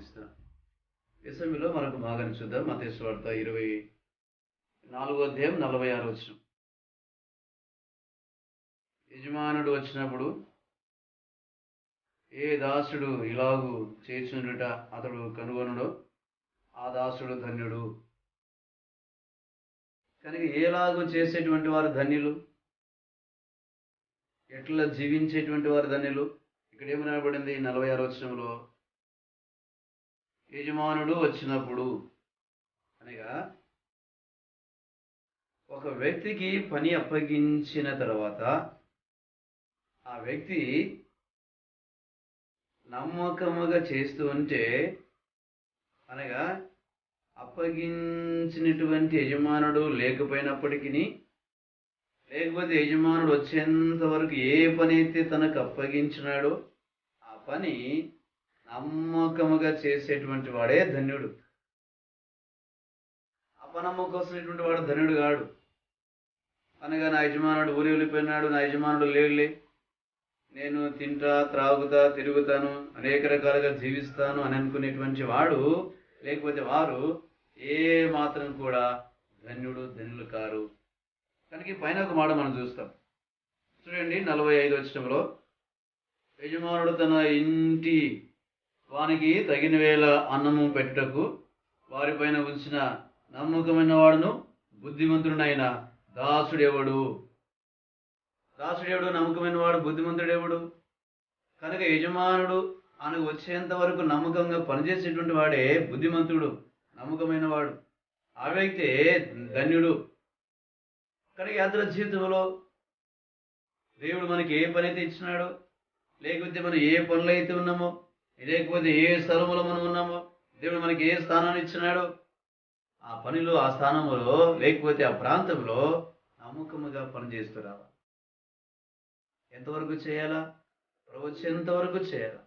మాటలు ఈ సమయంలో మరొక భాగాన్ని చూద్దాం మతేశ్వార్త ఇరవై నాలుగో అధ్యాయం నలభై ఆరు వచ్చిన యజమానుడు వచ్చినప్పుడు ఏ దాసుడు ఇలాగు చేర్చునుట అతడు కనుగొనడో? ఆ దాసుడు ధన్యుడు. కనుక ఏలాగు చేసేటువంటి వారు ధన్యులు? ఎట్లా జీవించేటువంటి వారు ధన్యులు? ఇక్కడ ఏమి రాబడింది నలభై ఆరు వచ్చినంలో యజమానుడు వచ్చినప్పుడు అనగా ఒక వ్యక్తికి పని అప్పగించిన తర్వాత ఆ వ్యక్తి నమ్మకముగా చేస్తూ ఉంటే అనగా అప్పగించినటువంటి యజమానుడు లేకపోయినప్పటికీ లేకపోతే యజమానుడు వచ్చేంత వరకు ఏ పని అయితే తనకు అప్పగించినాడో ఆ పని నమ్మకముగా చేసేటువంటి వాడే ధన్యుడు. అపనమ్మకం వస్తున్నటువంటి వాడు ధన్యుడు కాడు. అనగా నా యజమానుడు ఊరి వెళ్ళిపోయినాడు నా యజమానుడు లేడులే నేను తింటా త్రాగుతా తిరుగుతాను అనేక రకాలుగా జీవిస్తాను అని అనుకునేటువంటి వాడు లేకపోతే వారు ఏ మాత్రం కూడా ధన్యుడు ధన్యులు కారు. కనుక పైన ఒక మాట మనం చూస్తాం. చూడండి నలభై ఐదు వచ్చినంలో యజమానుడు తన ఇంటి వానికి తగిన వేళ అన్నము పెట్టుటకు వారిపైన ఉంచిన నమ్మకమైన వాడును బుద్ధిమంతుడునైన దాసుడెవడు? దాసుడెవడు నమ్మకమైన వాడు బుద్ధిమంతుడెవడు? కనుక యజమానుడు ఆయనకు వచ్చేంత వరకు నమ్మకంగా పనిచేసేటువంటి వాడే బుద్ధిమంతుడు నమ్మకమైన వాడు. ఆ వ్యక్తే ధన్యుడు. కనుక యాత్ర జీవితంలో దేవుడు మనకి ఏ పని అయితే ఇచ్చినాడో లేకపోతే మనం ఏ పనులు అయితే ఉన్నామో లేకపోతే ఏ స్థలంలో మనం ఉన్నామో? దేవుడు మనకి ఏ స్థానాన్ని ఇచ్చినాడో? ఆ పనిలో ఆ స్థానంలో లేకపోతే ఆ ప్రాంతంలో నమ్మకముగా పనిచేస్తూ రావాలి. ఎంతవరకు చేయాలా? ప్రవచ్చేంతవరకు చేయాలా?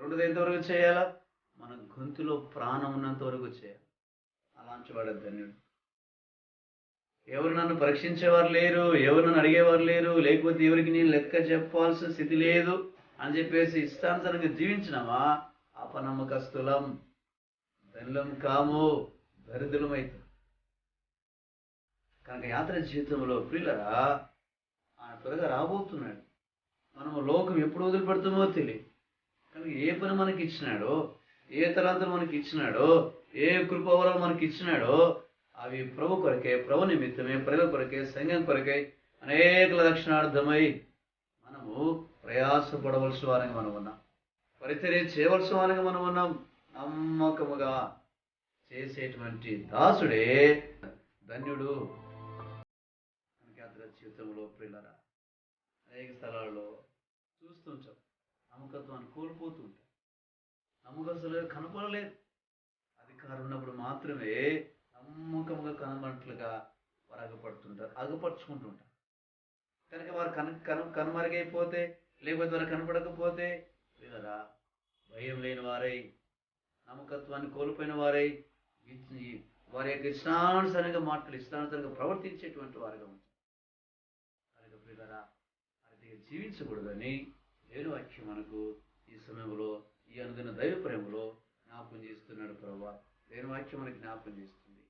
రెండోది ఎంతవరకు చేయాలా? మన గొంతులో ప్రాణం ఉన్నంత వరకు చేయాలి. అలాంటి వాడు ధన్యుడు. ఎవరు నన్ను పరీక్షించేవారు లేరు? ఎవరు నన్ను అడిగేవారు లేరు? లేకపోతే ఎవరికి నేను లెక్క చెప్పాల్సిన స్థితి లేదు? అని చెప్పేసి ఇష్టాంతరంగా జీవించినామా? అపనమ్మకస్తులం ధనులం కాము దరిద్రమైతే కనుక యాత్ర జీవితంలో ప్రియులరా ఆయన త్వరగా రాబోతున్నాడు. మనము లోకం ఎప్పుడు వదిలిపెడుతామో తెలియదు కనుక ఏ పని మనకి ఇచ్చినాడో ఏ తలాంతలు మనకి ఇచ్చినాడో ఏ కృపవరాలు మనకి ఇచ్చినాడో అవి ప్రభు కొరకే ప్రభు నిమిత్తమే ప్రజల కొరకే సంఘం కొరకే అనేక లక్షణార్థమై మనము ప్రయాసపడవలసిన వారంగా మనం ఉన్నాం. పరిచర్య చేయవలసిన వారంగా మనం ఉన్నాం. నమ్మకముగా చేసేటువంటి దాసుడే ధన్యుడు. యాత్ర జీవితంలో ప్రిల్లరా అనేక స్థలాల్లో చూస్తుంటాం నమ్మకత్వాన్ని కోల్పోతుంటాం నమ్మకస్తులు కనపడలేదు అధికారం ఉన్నప్పుడు మాత్రమే నమ్మకంగా కనబడినట్లుగా వారు అగపడుతుంటారు అగపరుచుకుంటుంటారు కనుక వారు కన కను కనుమరుగైపోతే లేకపోతే వారు కనపడకపోతే లేదా భయం లేని వారై నమ్మకత్వాన్ని కోల్పోయిన వారై వారి యొక్క ఇష్టానుసరంగా మాటలు ఇష్టానుసరంగా ప్రవర్తించేటువంటి వారుగా ఉంటారు. కనుక ప్రియులరా జీవించకూడదని దేవుని వాక్యం మనకు ఈ సమయంలో ఈ అనుదిన దైవ ప్రేమలో జ్ఞాపకం చేస్తున్నాడు ప్రభా. దేవుని వాక్యం మనకి జ్ఞాపకం చేస్తుంది.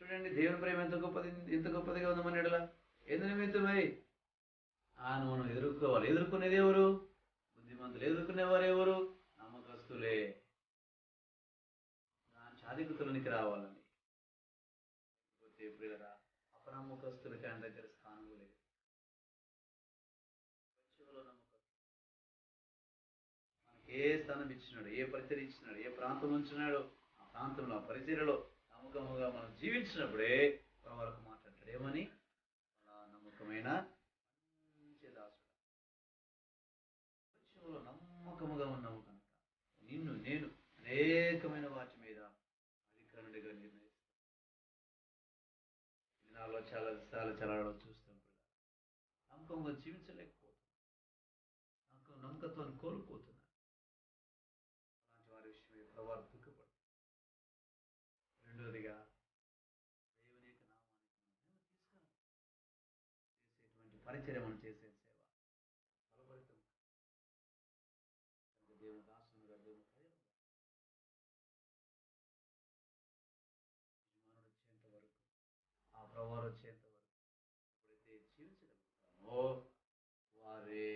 చూడండి దేవుని ప్రేమ ఎంత గొప్పది ఎంత గొప్పదిగా ఉంది మన ఎందు నిమిత్తమై ఆయన మనం ఎదుర్కోవాలి. ఎదుర్కొనేది ఎవరు? బుద్ధిమంతులు. ఎదుర్కొనేవారు ఎవరు? నమ్మకస్తులే. దాని చాదికుతులనికి రావాలని లేకపోతే ప్రియులరా అపనమ్మకస్తులకి ఆయన దగ్గర స్థానం లేదు. మనకి ఏ స్థానం ఇచ్చినాడు ఏ పరిచయం ఇచ్చినాడు ఏ ప్రాంతం ఉంచినాడు ఆ ప్రాంతంలో ఆ పరిచర్యలో నమ్మకముగా మనం జీవించినప్పుడే వరకు మాట్లాడతాడు. ఏమని? నమ్మకమైన నమ్మకముగా ఉన్నాము కనుక నిన్ను నేను అనేకమైన వాటి మీద అధికారుడిగా నిర్ణయిస్తాను. నాలో చాలా చాలా చాలా చూస్తాం నమ్మకంగా జీవించలేకపోతున్నాం నమ్మకం నమ్మకత్వాన్ని కోల్పోతున్నా అలాంటి వారి విషయమే ప్రభావం దుఃఖపడుతుంది రెండవదిగా దేవుని యొక్క నామాన్ని మనం తీసుకుని చేసేటువంటి పరిచర్య మనం చేసే ప్రభువారు వచ్చేంత వరకు ఎప్పుడైతే జీవించగలుగుతామో వారే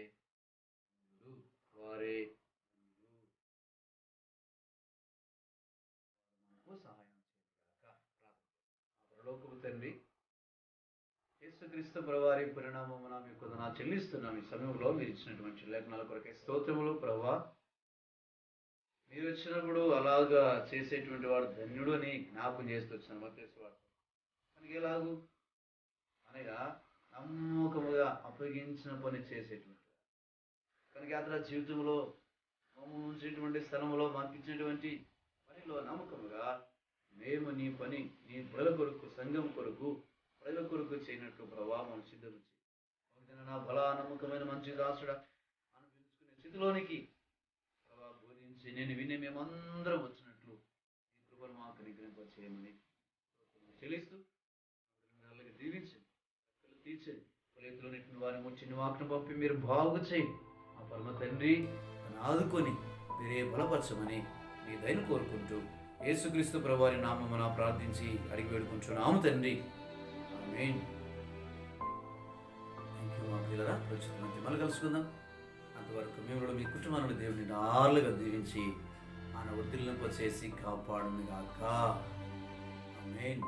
వారే మనకు సహాయం చేయగలక ప్రార్థన పరలోకపు తండ్రి యేసుక్రీస్తు ప్రవారి పరిణామమున మీకు నా చెల్లిస్తున్నాం. ఈ సమయంలో మీరు ఇచ్చినటువంటి లేఖనాల కొరకే స్తోత్రములు ప్రభా మీరు వచ్చినప్పుడు అలాగా చేసేటువంటి వాడు ధన్యుడు అని జ్ఞాపకం చేస్తూ వచ్చిన మతేశ్వాడు మనకి ఎలాగు అనగా నమ్మకముగా అప్పగించిన పని చేసేటువంటి కనుక అతను జీవితంలో మమ్మ ఉంచేటువంటి స్థలంలో మార్పించినటువంటి పనిలో నమ్మకముగా మేము నీ పని నీ ప్రజల కొరకు సంఘం కొరకు ప్రజల కొరకు చేయనట్టు ప్రభావం సిద్ధం చేయి. నా బలా నమ్మకమైన మంచి దాసుడా అని పిలుచుకునే స్థితిలోనికి ప్రభా బోధించి నేను విని మేమందరం వచ్చినట్లు ఈ కృపను మాకు నిగ్రహింప చేయమని చెల్లిస్తూ కొలేతులో నెట్టిన వారిని ముచ్చిన పంపి మీరు బాగు చేయండి మా పరమ తండ్రి తను ఆదుకొని మీరే బలపరచమని మీ దయను కోరుకుంటూ యేసుక్రీస్తు ప్రభువారి నామమున ప్రార్థించి అడిగి వేడుకుంటున్నాము తండ్రి. ఆమేన్. థ్యాంక్ యూ మా పిల్లరా ప్రస్తుతం మధ్య మళ్ళీ కలుసుకుందాం. అంతవరకు మేము కూడా మీ కుటుంబాలను దేవుడిని నార్లుగా దీవించి ఆయన వృద్ధులను చేసి కాపాడును గాక. ఆమేన్.